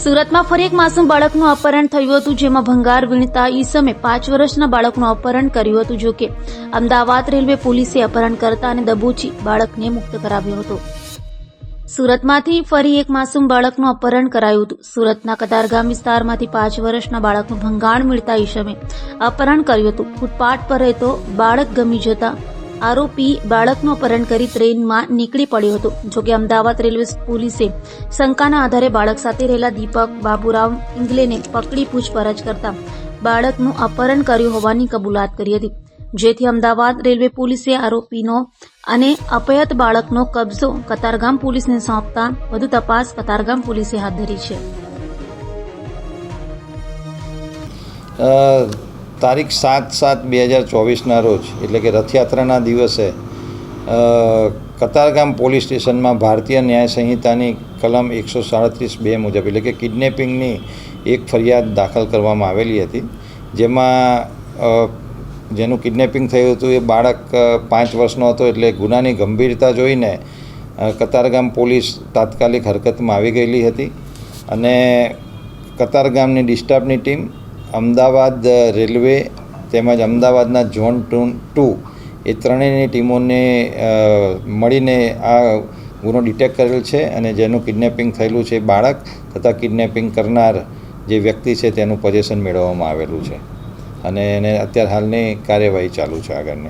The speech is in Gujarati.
સુરતમાં ફરી એક માસૂમ બાળકનું અપહરણ થયું હતું, જેમાં ભંગાર વીણતા ઈસમે પાંચ વર્ષના બાળકનું અપહરણ કર્યું હતું જોકે અમદાવાદ રેલવે પોલીસે અપહરણ કરતા અને દબોચી બાળકને મુક્ત કરાવ્યો હતો. સુરતમાંથી ફરી એક માસૂમ બાળકનું અપહરણ કરાયું હતું. સુરતના કતારગામ વિસ્તારમાંથી પાંચ વર્ષના બાળકનું ભંગાણ મળતા ઈસમે અપહરણ કર્યું હતું. ફૂટપાથ પર રહેતો બાળક ગમી જતા આરોપી બાળકનું અપહરણ કરી ટ્રેનમાં નીકળી પડ્યો હતો. જોકે અમદાવાદ રેલવે પોલીસે શંકાના આધારે બાળક સાથે રહેલા દીપક બાબુરાવ ઇંગલેને પકડી પૂછપરછ કરતા બાળકનું અપહરણ કર્યું હોવાની કબૂલાત કરી હતી. જેથી અમદાવાદ રેલવે પોલીસે આરોપીનો અને અપયત બાળકનો કબજો કતારગામ પોલીસને સોંપતા વધુ તપાસ કતારગામ પોલીસે હાથ ધરી છે. તારીખ સાત સાત બે હજાર ચોવીસના રોજ, એટલે કે રથયાત્રાના દિવસે કતારગામ પોલીસ સ્ટેશનમાં ભારતીય ન્યાય સંહિતાની કલમ એકસો સાડત્રીસ બે મુજબ, એટલે કે કિડનેપિંગની એક ફરિયાદ દાખલ કરવામાં આવેલી હતી, જેમાં જેનું કિડનેપિંગ થયું હતું એ બાળક પાંચ વર્ષનો હતો, એટલે ગુનાની ગંભીરતા જોઈને કતારગામ પોલીસ તાત્કાલિક હરકતમાં આવી ગયેલી હતી અને કતારગામની ડિસ્ટર્બની ટીમ અમદાવાદ રેલવે તેમજ અમદાવાદના ઝોન ટુ ટુ એ ત્રણેયની ટીમોને મળીને આ ગુનો ડિટેક્ટ કરેલ છે અને જેનું કિડનેપિંગ થયેલું છે બાળક તથા કિડનેપિંગ કરનાર જે વ્યક્તિ છે તેનું પોઝેશન મેળવવામાં આવેલું છે. અને એને અત્યારે હાલની કાર્યવાહી ચાલુ છે આગળની.